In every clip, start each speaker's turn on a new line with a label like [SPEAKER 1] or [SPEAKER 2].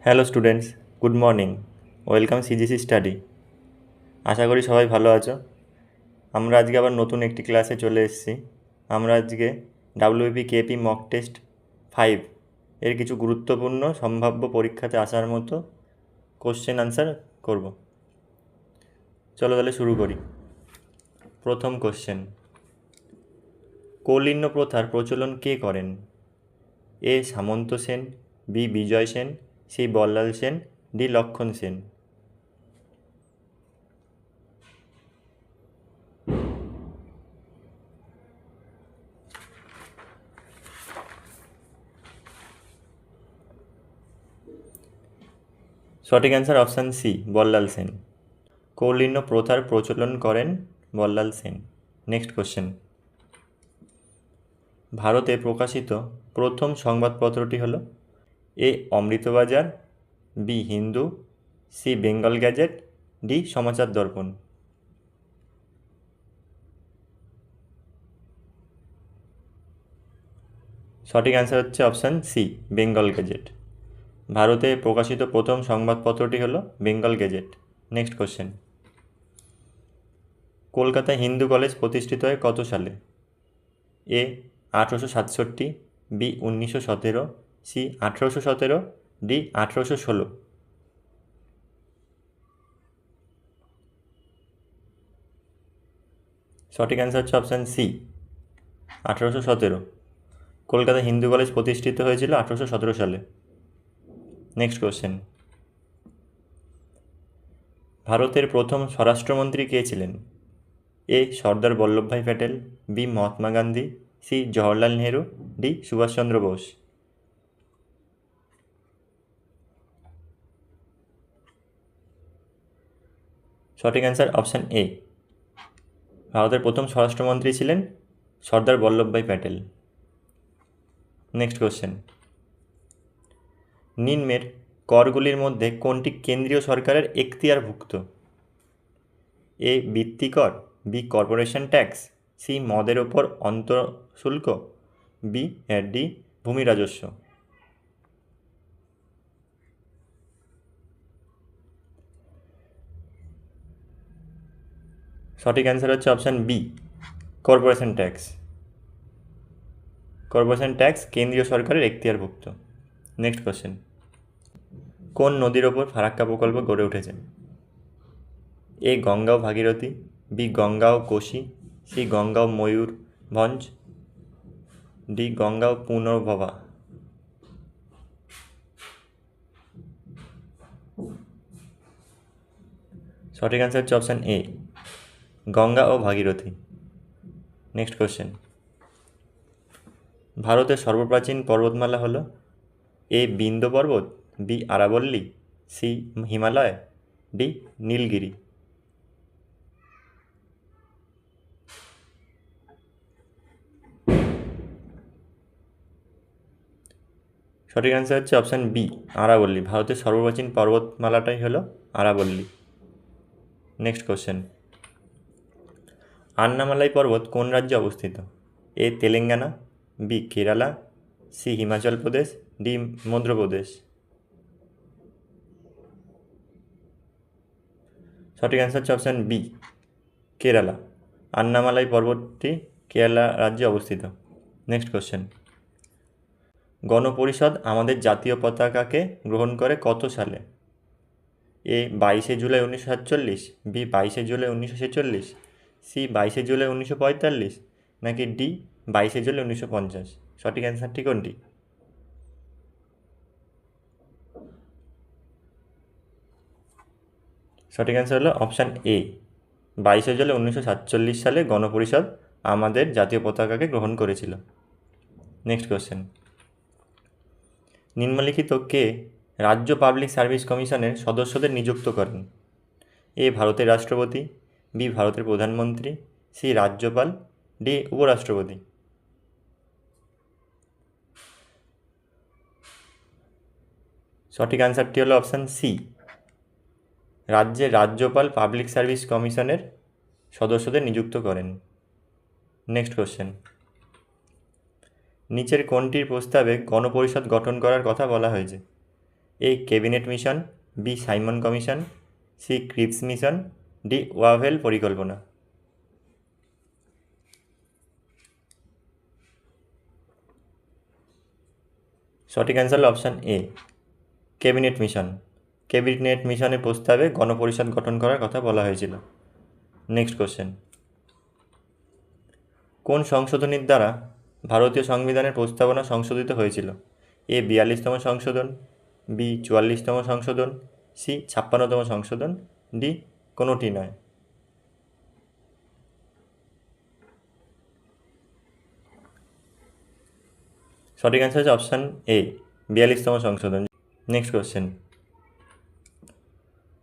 [SPEAKER 1] Hello students, good morning. Welcome CGC study. আশা করি সবাই ভালো আছো। আমরা আজকে আবার নতুন একটি ক্লাসে চলে এসেছি। আমরা আজকে WP KP mock test five এর কিছু গুরুত্বপূর্ণ সম্ভাব্য পরীক্ষাতে আসার মতো কোশ্চেন আনসার করব। চলো তাহলে শুরু করি। প্রথম কোশ্চেন। কৌলিন্য প্রথার প্রচলন কে করেন? A Samanta Sen, B Bijay Sen C Ballal Sen, D Lakshman Sen. সঠিক answer option C Ballal Sen. কৌলিন্য প্রথার প্রচলন করেন বল্লাল সেন। নেক্সট কোশ্চেন ভারতে প্রকাশিত প্রথম সংবাদপত্রটি হল A Amritabazar, B Hindu, C Bengal gazette, D Samachar Darpan. সঠিক অ্যান্সার হচ্ছে অপশান সি বেঙ্গল গ্যাজেট। ভারতে প্রকাশিত প্রথম সংবাদপত্রটি হলো বেঙ্গল গেজেট নেক্সট কোশ্চেন কলকাতায় হিন্দু কলেজ প্রতিষ্ঠিত হয় কত সালে? এ আঠেরোশো সাতষট্টি, বি উনিশশো সতেরো সি আঠেরোশো সতেরো, ডি আঠেরোশো ষোলো। সঠিক অ্যান্সার হচ্ছে অপশান সি আঠেরোশো সতেরো। কলকাতা হিন্দু কলেজ প্রতিষ্ঠিত হয়েছিল আঠেরোশো সতেরো সালে। নেক্সট কোশ্চেন ভারতের প্রথম স্বরাষ্ট্রমন্ত্রী কে ছিলেন? A Sardar Vallabhbhai Patel, B Mahatma Gandhi, C Jawaharlal Nehru, D Subhashchandra Bose. সঠিক অ্যান্সার অপশান এ। ভারতের প্রথম স্বরাষ্ট্রমন্ত্রী ছিলেন সর্দার বল্লভভাই প্যাটেল। নেক্সট কোশ্চেন নিম্নের করগুলির মধ্যে কোনটি কেন্দ্রীয় সরকারের এখতিয়ারভুক্ত? এ বৃত্তি কর বি, কর্পোরেশন ট্যাক্স, সি, মদের ওপর অন্তঃশুল্ক, বি ডি, ভূমি রাজস্ব। সঠিক অ্যান্সার হচ্ছে option B corporation tax corporation tax কেন্দ্রীয় সরকারের এখতিয়ারভুক্ত। নেক্সট কোশ্চেন কোন নদীর ওপর ফারাক্কা প্রকল্প গড়ে উঠেছে? এ গঙ্গা ও ভাগীরথী, বি গঙ্গা ও কোশি, সি গঙ্গা ও ময়ূর ভঞ্জ, ডি গঙ্গা ও পুনর্ভবা। সঠিক অ্যান্সার হচ্ছে অপশান এ গঙ্গা ও ভাগীরথী। নেক্সট কোশ্চেন ভারতের সর্বপ্রাচীন পর্বতমালা হলো এ বিন্দ পর্বত বি আরাবল্লী, সি হিমালয়, ডি নীলগিরি। সঠিক অ্যান্সার হচ্ছে অপশান বি আরাবল্লী। ভারতের সর্বপ্রাচীন পর্বতমালাটাই হলো আরাবল্লী। নেক্সট কোশ্চেন আন্নামালাই পর্বত কোন রাজ্যে অবস্থিত? A Telangana, B Kerala, C Himachal Pradesh, D Madhya Pradesh সঠিক অ্যান্সার হচ্ছে অপশান বি কেরালা। আন্নামালাই পর্বতটি কেরালা রাজ্যে অবস্থিত। নেক্সট কোশ্চেন গণপরিষদ আমাদের জাতীয় পতাকাকে গ্রহণ করে কত সালে? এ বাইশে জুলাই উনিশশো সাতচল্লিশ, বি বাইশে জুলাই উনিশশো ছেচল্লিশ সি বাইশে জুলাই উনিশশো পঁয়তাল্লিশ নাকি ডি বাইশে জুলাই উনিশশো পঞ্চাশ? সঠিক অ্যান্সারটি কোনটি? সঠিক অ্যান্সার হলো অপশান এ। বাইশে জুলাই উনিশশো সাতচল্লিশ সালে গণপরিষদ আমাদের জাতীয় পতাকাকে গ্রহণ করেছিল। নেক্সট কোশ্চেন নিম্নলিখিত কে রাজ্য পাবলিক সার্ভিস কমিশনের সদস্যদের নিযুক্ত করেন? এ ভারতের রাষ্ট্রপতি বি ভারতের প্রধানমন্ত্রী, সি রাজ্যপাল, ডি উপরাষ্ট্রপতি। সঠিক অ্যান্সারটি হলো অপশান সি। রাজ্যের রাজ্যপাল পাবলিক সার্ভিস কমিশনের সদস্যদের নিযুক্ত করেন। Next question. নিচের কোনটির প্রস্তাবে গণপরিষদ গঠন করার কথা বলা হয়েছে? A cabinet mission, B Simon commission, C Cripps mission D Wavell পরিকল্পনা। সঠিক answer option A, cabinet mission. Cabinet মিশনের প্রস্তাবে গণপরিষদ গঠন করার কথা বলা হয়েছিল। Next question. কোন সংশোধনীর দ্বারা ভারতীয় সংবিধানের প্রস্তাবনা সংশোধিত হয়েছিল? এ বিয়াল্লিশতম সংশোধন, বি চুয়াল্লিশতম সংশোধন, সি ছাপ্পান্নতম সংশোধন, ডি কোনোটি নয়। সঠিক অ্যান্সার হচ্ছে অপশান এ বিয়াল্লিশতম সংশোধন। নেক্সট কোশ্চেন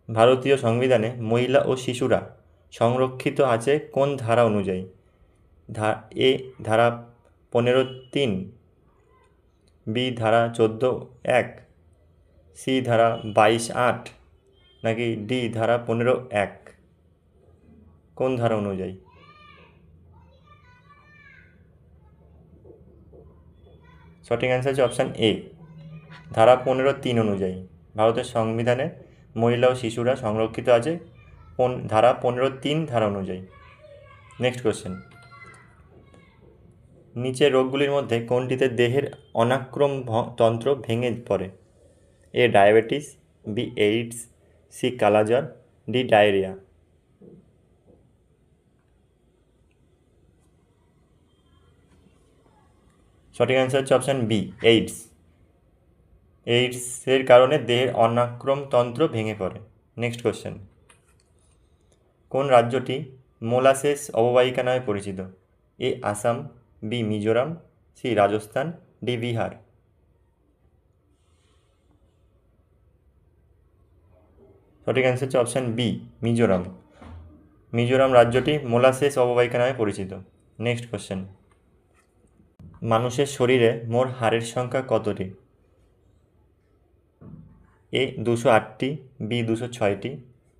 [SPEAKER 1] ভারতীয় সংবিধানে মহিলা ও শিশুরা সংরক্ষিত আছে কোন ধারা অনুযায়ী? ধা এ ধারা পনেরো তিন বি ধারা চোদ্দ এক সি ধারা বাইশ আট নাকি ডি ধারা পনেরো এক? কোন ধারা অনুযায়ী? সঠিক অ্যান্সার হচ্ছে অপশান এ ধারা পনেরো তিন অনুযায়ী। ভারতের সংবিধানে মহিলা ও শিশুরা সংরক্ষিত আছে ধারা পনেরো তিন ধারা অনুযায়ী। নেক্সট কোশ্চেন নিচের রোগগুলির মধ্যে কোনটিতে দেহের অনাক্রম তন্ত্র ভেঙে পড়ে? A diabetes B AIDS C কালাজ্বর D diarrhoea. সঠিক অ্যান্সার হচ্ছে অপশান বি এইডস এইডসের কারণে দেহের অনাক্রম তন্ত্র ভেঙে পড়ে। নেক্সট কোশ্চেন কোন রাজ্যটি মোলাসেস অববাহিকা নামে পরিচিত? A Assam B Mizoram C Rajasthan D Bihar. সঠিক অ্যান্সার হচ্ছে অপশান বি মিজোরাম। মিজোরাম রাজ্যটি মোলাসেস অববাহিকা নামে পরিচিত। নেক্সট কোশ্চেন মানুষের শরীরে মোট হাড়ের সংখ্যা কতটি? এ দুশো আটটি বি দুশো ছয়টি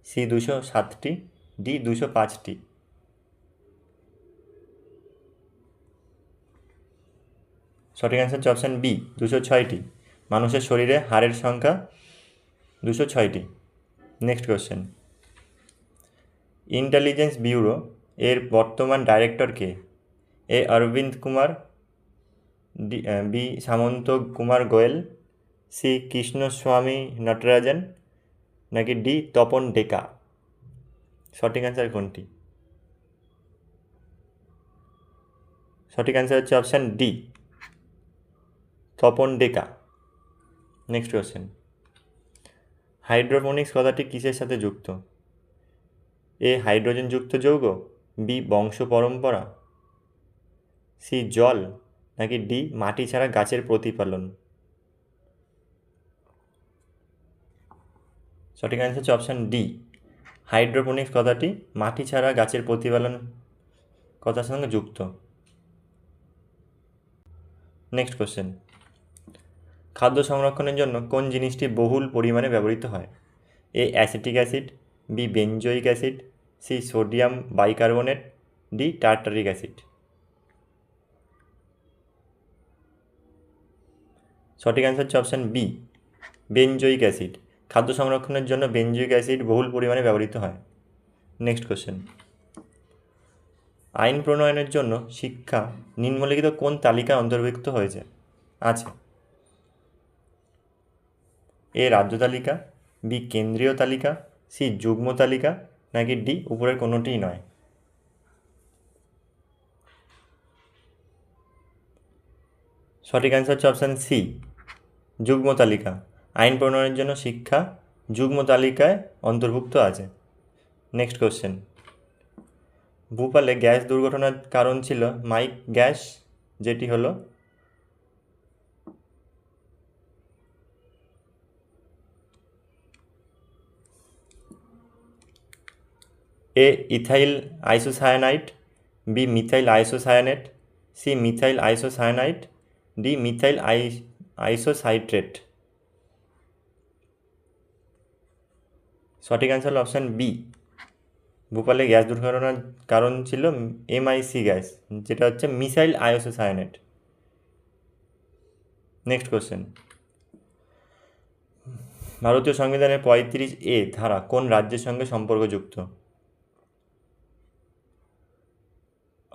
[SPEAKER 1] সি দুশো সাতটি ডি দুশো পাঁচটি। সঠিক অ্যান্সার হচ্ছে অপশান বি দুশো ছয়টি। মানুষের শরীরে হাড়ের সংখ্যা দুশো ছয়টি। নেক্সট কোশ্চেন ইন্টেলিজেন্স ব্যুরো এর বর্তমান director K? A Arvind Kumar B Samanta Kumar Goel C Krishnaswamy Natarajan নাকি ডি তপন ডেকা সঠিক অ্যান্সার কোনটি? সঠিক অ্যান্সার হচ্ছে option D Tapan Deka next question hydroponics কথাটি কিসের সাথে যুক্ত? এ হাইড্রোজেনযুক্ত যৌগ, বি বংশ পরম্পরা, সি জল, নাকি ডি মাটি ছাড়া গাছের প্রতিপালন? সঠিক অ্যান্সার হচ্ছে অপশান ডি হাইড্রোপনিক্স কথাটি মাটি ছাড়া গাছের প্রতিপালন কথার সঙ্গে যুক্ত। নেক্সট কোশ্চেন খাদ্য সংরক্ষণের জন্য কোন জিনিসটি বহুল পরিমাণে ব্যবহৃত হয়? A, acetic acid, B benzoic acid, C, sodium bicarbonate, D, tartaric acid. সঠিক অ্যান্সার হচ্ছে অপশান বি বেনজোইক অ্যাসিড। খাদ্য সংরক্ষণের জন্য বেনজোইক অ্যাসিড বহুল পরিমাণে ব্যবহৃত হয়। নেক্সট কোশ্চেন আইন প্রণয়নের জন্য শিক্ষা নিম্নলিখিত কোন তালিকায় অন্তর্ভুক্ত হয়েছে? আছে। এ রাজ্য তালিকা, বি কেন্দ্রীয় তালিকা, সি যুগ্ম তালিকা, নাকি ডি উপরের কোনোটিই নয়? সঠিক অ্যান্সার হচ্ছে অপশান সি যুগ্ম তালিকা। আইন প্রণয়নের জন্য শিক্ষা যুগ্ম তালিকায় অন্তর্ভুক্ত আছে। নেক্সট কোশ্চেন ভূপালে গ্যাস দুর্ঘটনার কারণ ছিল মাইক গ্যাস, যেটি হলো A ethyl isocyanate B methyl isocyanate C methyl isocyanate D methyl I isocitrate সঠিক অ্যান্সার অপশান বি ভোপালে গ্যাস দুর্ঘটনার কারণ ছিল এমআইসি গ্যাস, যেটা হচ্ছে মিসাইল আইসোসায়ানেট নেক্সট কোশ্চেন ভারতীয় সংবিধানের পঁয়ত্রিশ এ ধারা কোন রাজ্যের সঙ্গে সম্পর্কযুক্ত?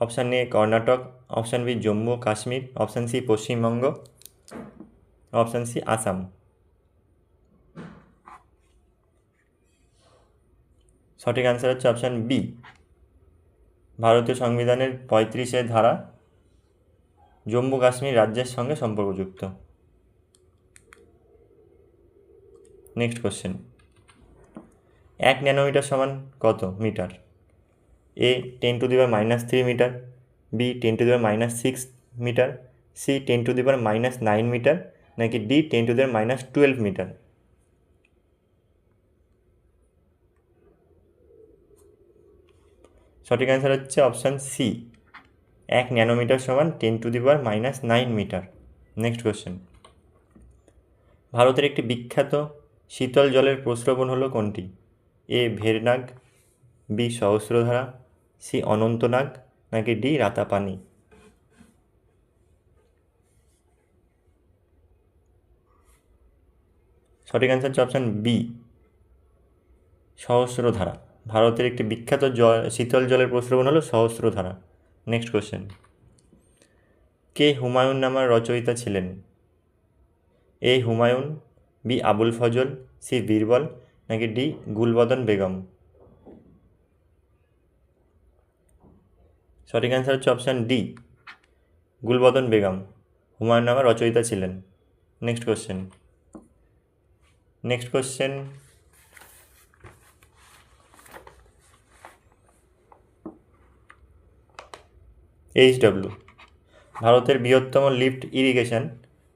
[SPEAKER 1] Option A Karnataka option B Jammu Kashmir option C Paschimbanga option C Assam সঠিক অ্যান্সার হচ্ছে অপশান বি ভারতীয় সংবিধানের পঁয়ত্রিশের ধারা জম্মু কাশ্মীর রাজ্যের সঙ্গে সম্পর্কযুক্ত। নেক্সট কোশ্চেন এক ন্যানোমিটার সমান কত metre? A ten to the power minus three metre B ten to the minus six metre C ten to the power minus nine metre নাকি D ten to the minus twelve metre সঠিক answer হচ্ছে option C এক nanometre সমান ten to the power minus nine metre next question ভারতের একটি বিখ্যাত শীতল জলের প্রস্রবণ হলো কোনটি? A Verinag B Sahasradhara, C Anantnag, নাকি ডি রাতাপানি? সঠিক অ্যান্সার হচ্ছে অপশান বি সহস্রধারা। ভারতের একটি বিখ্যাত জল, শীতল জলের প্রস্রবণ হলো সহস্রধারা। নেক্সট কোশ্চেন কে হুমায়ুন নামার রচয়িতা ছিলেন? A Humayun, B Abul Fazal, C Birbal, নাকি ডি গুলবদন বেগম? সঠিক অ্যান্সার হচ্ছে অপশান ডি গুলবদন বেগম। হুমায়ুন নামার রচয়িতা ছিলেন। Next question next question HW ভারতের বৃহত্তম লিফট ইরিগেশন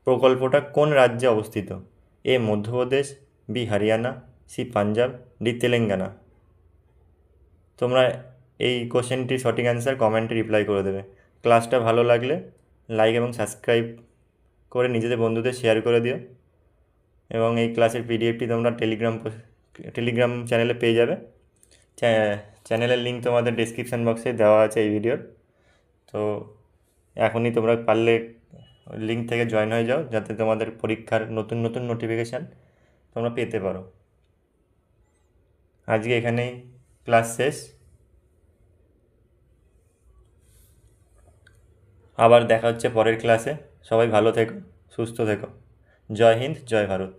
[SPEAKER 1] প্রকল্পটা কোন রাজ্যে অবস্থিত? A, Madhya Pradesh, B, Haryana, C, Punjab, D, Telangana. তোমরা এই কোশ্চেনটির সঠিক অ্যান্সার কমেন্টে রিপ্লাই করে দেবে। ক্লাসটা ভালো লাগলে লাইক এবং সাবস্ক্রাইব করে নিজেদের বন্ধুদের শেয়ার করে দিও এবং এই ক্লাসের পিডিএফটি তোমরা টেলিগ্রাম টেলিগ্রাম চ্যানেলে পেয়ে যাবে। চ্যানেলের লিঙ্ক তোমাদের ডিসক্রিপশান বক্সে দেওয়া আছে এই ভিডিওর তো এখনই তোমরা পারলে লিঙ্ক থেকে জয়েন হয়ে যাও যাতে তোমাদের পরীক্ষার নতুন নতুন নোটিফিকেশান তোমরা পেতে পারো। আজকে এখানেই ক্লাস শেষ। আবার দেখা হচ্ছে পরের ক্লাসে সবাই ভালো থেকো সুস্থ থেকো। জয় হিন্দ জয় ভারত।